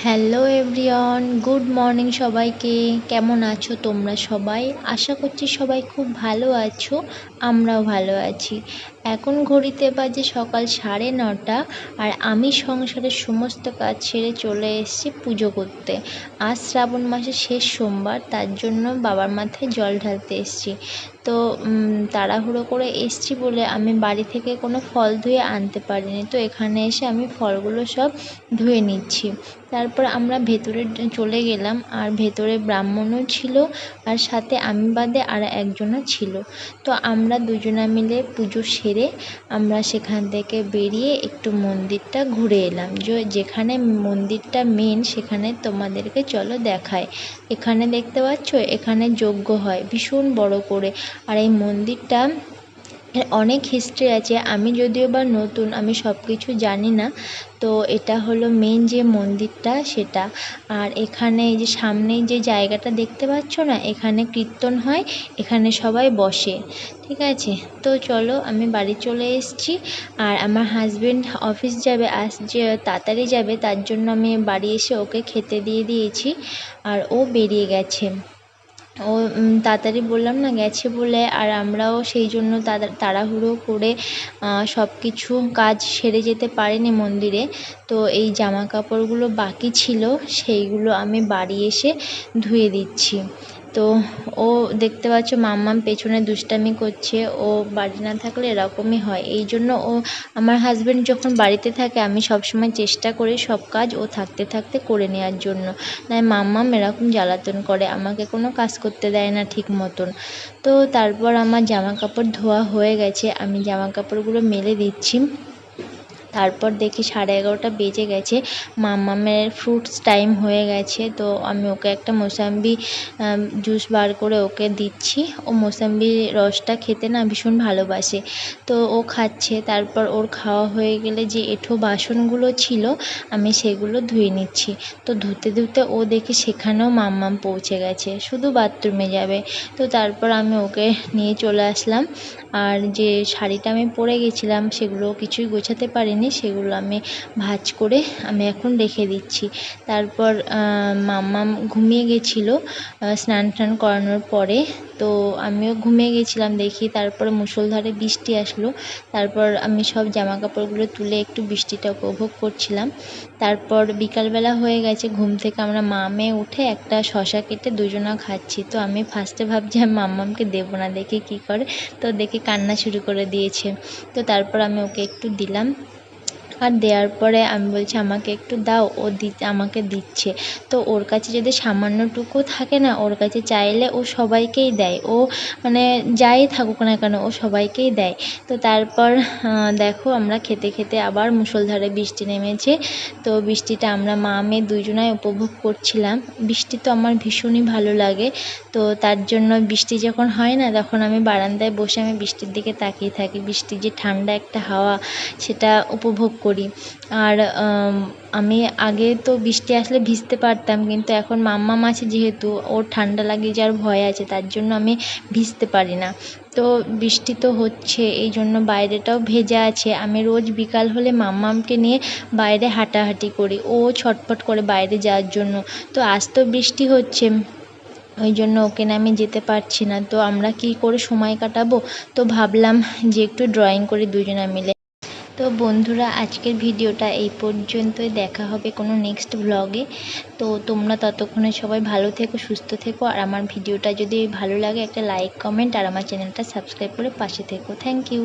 Hello everyone good morning সবাইকে। কেমন আছো তোমরা সবাই? আশা করছি সবাই খুব ভালো আছো, আমরাও ভালো আছি। এখন ঘড়িতে বাজে সকাল সাড়ে নটা আর আমি সংসারের সমস্ত কাজ ছেড়ে চলে এসেছি পুজো করতে। আজ শ্রাবণ মাসের শেষ সোমবার, তার জন্য বাবার মাথায় জল ঢালতে এসেছি। তো তাড়াহুড়ো করে এসেছি বলে আমি বাড়ি থেকে কোনো ফল ধুয়ে আনতে পারিনি। তো এখানে এসে আমি ফলগুলো সব ধুয়ে নিচ্ছি। তারপর আমরা ভেতরে চলে গেলাম আর ভেতরে ব্রাহ্মণও ছিল আর সাথে আমি বাদে আর একজনও ছিল। তো আমরা দুজনা মিলে পুজো সেরে আমরা সেখান থেকে বেরিয়ে একটু মন্দিরটা ঘুরে এলাম। যেখানে মন্দিরটা মেন সেখানে তোমাদেরকে চলো দেখায়। এখানে দেখতে পাচ্ছ? এখানে যজ্ঞ হয়। ভীষণ বড় করে। আর এই মন্দিরটা অনেক হিস্ট্রি আছে। আমি যদিও বা নতুন, আমি সব কিছু জানি না। তো এটা হলো মেন যে মন্দিরটা, সেটা। আর এখানে যে সামনেই যে জায়গাটা দেখতে পাচ্ছ না, এখানে কীর্তন হয়, এখানে সবাই বসে। ঠিক আছে? তো চলো, আমি বাড়ি চলে এসেছি। আর আমার হাজব্যান্ড অফিস যাবে, আজ যে তাড়াতাড়ি যাবে, তার জন্য আমি বাড়ি এসে ওকে খেতে দিয়ে দিয়েছি। আর ও বেরিয়ে গেছে। ও তাড়াতাড়ি বললাম না, গেছে বলে, আর আমরাও সেই জন্য তাড়াহুড়ো করে সব কিছু কাজ সেরে যেতে পারিনি মন্দিরে। তো এই জামা কাপড়গুলো বাকি ছিল, সেইগুলো আমি বাড়ি এসে ধুয়ে দিচ্ছি। তো ও দেখতে পাচ্ছ মাম্মাম পেছনে দুষ্টামি করছে, ও বাড়ি না থাকলে এরকমই হয়। এই জন্য ও আমার হাজব্যান্ড যখন বাড়িতে থাকে, আমি সবসময় চেষ্টা করি সব কাজ ও থাকতে থাকতে করে নেওয়ার জন্য। নয় মাম্মাম এরকম জ্বালাতন করে, আমাকে কোনো কাজ করতে দেয় না ঠিক মতন। তো তারপর আমার জামা কাপড় ধোয়া হয়ে গেছে, আমি জামা কাপড়গুলো মেলে দিচ্ছি। তারপর দেখি সাড়ে এগারোটা বেজে গেছে। মাম্মামের ফ্রুটস টাইম হয়ে গেছে, তো আমি ওকে একটা মোসাম্বি জুস বার করে ওকে দিচ্ছি। ও মোসাম্বির রসটা খেতে না ভীষণ ভালোবাসে। তো ও খাচ্ছে, তারপর ওর খাওয়া হয়ে গেলে যে এঁঠো বাসনগুলো ছিল, আমি সেগুলো ধুয়ে নিচ্ছি। তো ধুতে ধুতে ও দেখি সেখানেও মাম্মাম পৌঁছে গেছে, শুধু বাথরুমে যাবে। তো তারপর আমি ওকে নিয়ে চলে আসলাম। আর যে শাড়িটা আমি পরে গেছিলাম, সেগুলো কিছুই গোছাতে পারিনি। সেগুলো আমি ভাঁজ করে আমি এখন রেখে দিচ্ছি। তারপর মাম্মাম ঘুমিয়ে গেছিল স্নান টান করানোর পরে। তো আমিও ঘুমিয়ে গেছিলাম দেখি, তারপরে মুষলধারে বৃষ্টি আসলো। তারপর আমি সব জামা কাপড়গুলো তুলে একটু বৃষ্টিটা উপভোগ করছিলাম। তারপর বিকালবেলা হয়ে গেছে, ঘুম থেকে আমরা মামে উঠে একটা শশা কেটে দুজনা খাচ্ছি। তো আমি ফার্স্টে ভাবছি আমি মাম্মামকে দেবো না, দেখি কী করে। তো দেখি কান্না শুরু করে দিয়েছে। তো তারপর আমি ওকে একটু দিলাম। আর দেওয়ার পরে আমি বলছি, আমাকে একটু দাও, ও আমাকে দিচ্ছে। তো ওর কাছে যদি সামান্যটুকু থাকে না, ওর কাছে চাইলে ও সবাইকেই দেয়। ও মানে যাই থাকুক না কেন, ও সবাইকেই দেয়। তো তারপর দেখো আমরা খেতে খেতে আবার মুষলধারে বৃষ্টি নেমেছে। তো বৃষ্টিটা আমরা মা মেয়ে দুজনাই উপভোগ করছিলাম। বৃষ্টি তো আমার ভীষণই ভালো লাগে। তো তার জন্য বৃষ্টি যখন হয় না, তখন আমি বারান্দায় বসে আমি বৃষ্টির দিকে তাকিয়ে থাকি। বৃষ্টির যে ঠান্ডা একটা হাওয়া, সেটা উপভোগ করি। আর আমি আগে তো বৃষ্টি আসলে ভিজতে পারতাম, কিন্তু এখন মাম্মাম আছে যেহেতু, ওর ঠান্ডা লাগে যাওয়ার ভয় আছে, তার জন্য আমি ভিজতে পারি না। তো বৃষ্টি তো হচ্ছে, এই জন্য বাইরেটাও ভেজা আছে। আমি রোজ বিকাল হলে মাম্মামকে নিয়ে বাইরে হাঁটাহাঁটি করি, ও ছটফট করে বাইরে যাওয়ার জন্য। তো আজ তো বৃষ্টি হচ্ছে, ওই জন্য ওকে নিয়ে আমি যেতে পারছি না। তো আমরা কী করে সময় কাটাবো? তো ভাবলাম যে একটু ড্রয়িং করি দুজনে মিলে তো বন্ধুরা, আজকের ভিডিওটা এই পর্যন্তই। দেখা হবে কোনো নেক্সট ব্লগে তো তোমরা ততক্ষণে সবাই ভালো থেকো, সুস্থ থেকো। আর আমার ভিডিওটা যদি ভালো লাগে, একটা লাইক কমেন্ট আর আমার চ্যানেলটা সাবস্ক্রাইব করে পাশে থেকো। Thank you